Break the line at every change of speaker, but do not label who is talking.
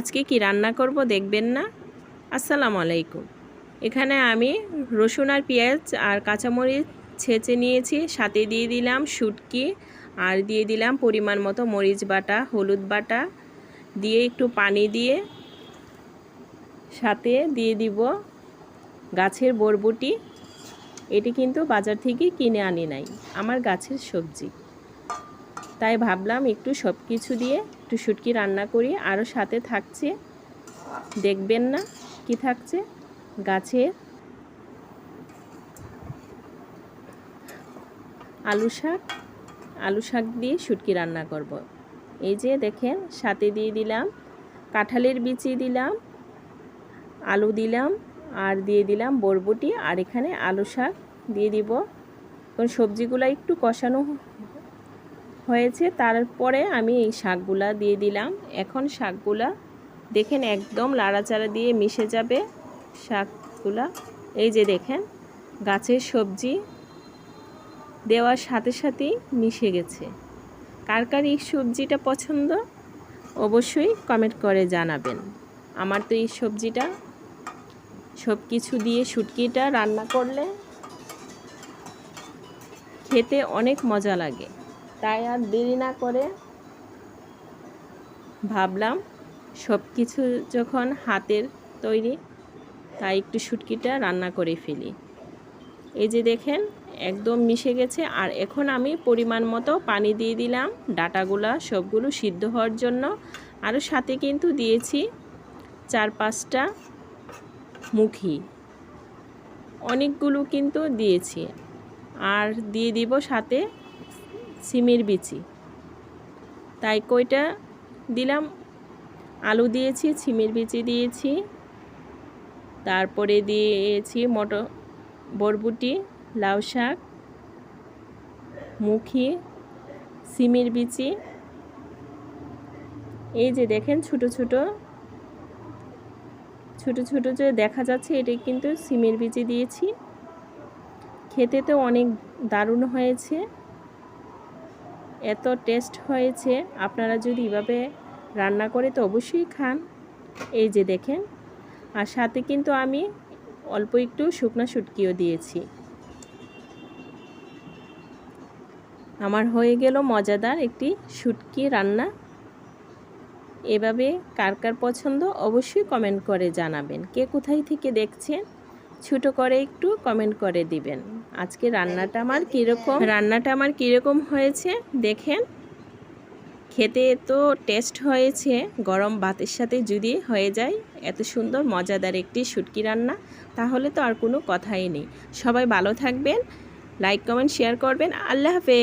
আজকে কি রান্না করব দেখবেন না? আসসালামু আলাইকুম। এখানে আমি রসুন আর পেঁয়াজ আর কাঁচামরিচ ছেঁচে নিয়েছি, সাথে দিয়ে দিলাম শুটকি আর দিয়ে দিলাম পরিমাণ মতো মরিচ বাটা, হলুদ বাটা। দিয়ে একটু পানি দিয়ে সাথে দিয়ে দিব গাছের বরবটি। এটি কিন্তু বাজার থেকে কিনে আনি নাই, আমার গাছের সবজি। তাই ভাবলাম একটু সব কিছু দিয়ে একটু শুটকি রান্না করি আরও সাথে থাকছে। দেখবেন না কি থাকছে? গাছের আলু শাক আলু শাক দিয়ে শুটকি রান্না করব। এই যে দেখেন, সাথে দিয়ে দিলাম, কাঁঠালের বিচি দিলাম, আলু দিলাম, আর দিয়ে দিলাম বরবটি, আর এখানে আলু শাক দিয়ে দিব। কারণ সবজিগুলো একটু কষানো হয়েছে, তারপরে আমি এই শাকগুলা দিয়ে দিলাম। এখন শাকগুলা দেখেন একদম লাড়াচাড়া দিয়ে মিশে যাবে শাকগুলা। এই যে দেখেন, গাছের সবজি দেওয়ার সাথে সাথেই মিশে গেছে। কার কার এই সবজিটা পছন্দ অবশ্যই কমেন্ট করে জানাবেন। আমার তো এই সবজিটা সব কিছু দিয়ে শুটকিটা রান্না করলে খেতে অনেক মজা লাগে। তাই আর দেরি না করে ভাবলাম সব কিছু যখন হাতের তৈরি, তাই একটু শুটকিটা রান্না করে ফেলি। এই যে দেখেন, একদম মিশে গেছে, আর এখন আমি পরিমাণ মতো পানি দিয়ে দিলাম। ডাটাগুলা সবগুলো সিদ্ধ হওয়ার জন্য। আরও সাথে কিন্তু দিয়েছি চার পাঁচটা মুখি। অনেকগুলো কিন্তু দিয়েছি। আর দিয়ে দিব সাথে সিমের বিচি। তাই কইটা দিলাম? আলু দিয়েছি, সিমের বিচি দিয়েছি। তারপরে দিয়েছি মটর বরবুটি, লাউ শাক, মুখি, সিমের বিচি। এই যে দেখেন ছোট ছোট। ছোট ছোট যে দেখা যাচ্ছে এটা কিন্তু সিমের বিচি দিয়েছি। খেতে তো অনেক দারুণ হয়েছে। এত টেস্ট হয়েছে, আপনারা যদি এভাবে রান্না করে তো অবশ্যই খান। এই যে দেখেন, আর সাথে কিন্তু আমি অল্প একটু শুকনো শুটকিও দিয়েছি। আমার হয়ে গেল মজাদার একটি শুটকি রান্না। এভাবে কার কার পছন্দ অবশ্যই কমেন্ট করে জানাবেন। কে কোথায় থেকে দেখছেন? ছোট করে একটু কমেন্ট করে দিবেন। আজকে রান্নাটা আমার কীরকম? রান্নাটা আমার কীরকম হয়েছে দেখেন। খেতে তো টেস্ট হয়েছে গরম ভাতের সাথে যদি হয়ে যায় এত সুন্দর মজাদার একটি শুটকি রান্না তাহলে তো আর কোনো কথাই নেই। সবাই ভালো থাকবেন লাইক কমেন্ট শেয়ার করবেন আল্লাহ হাফেজ।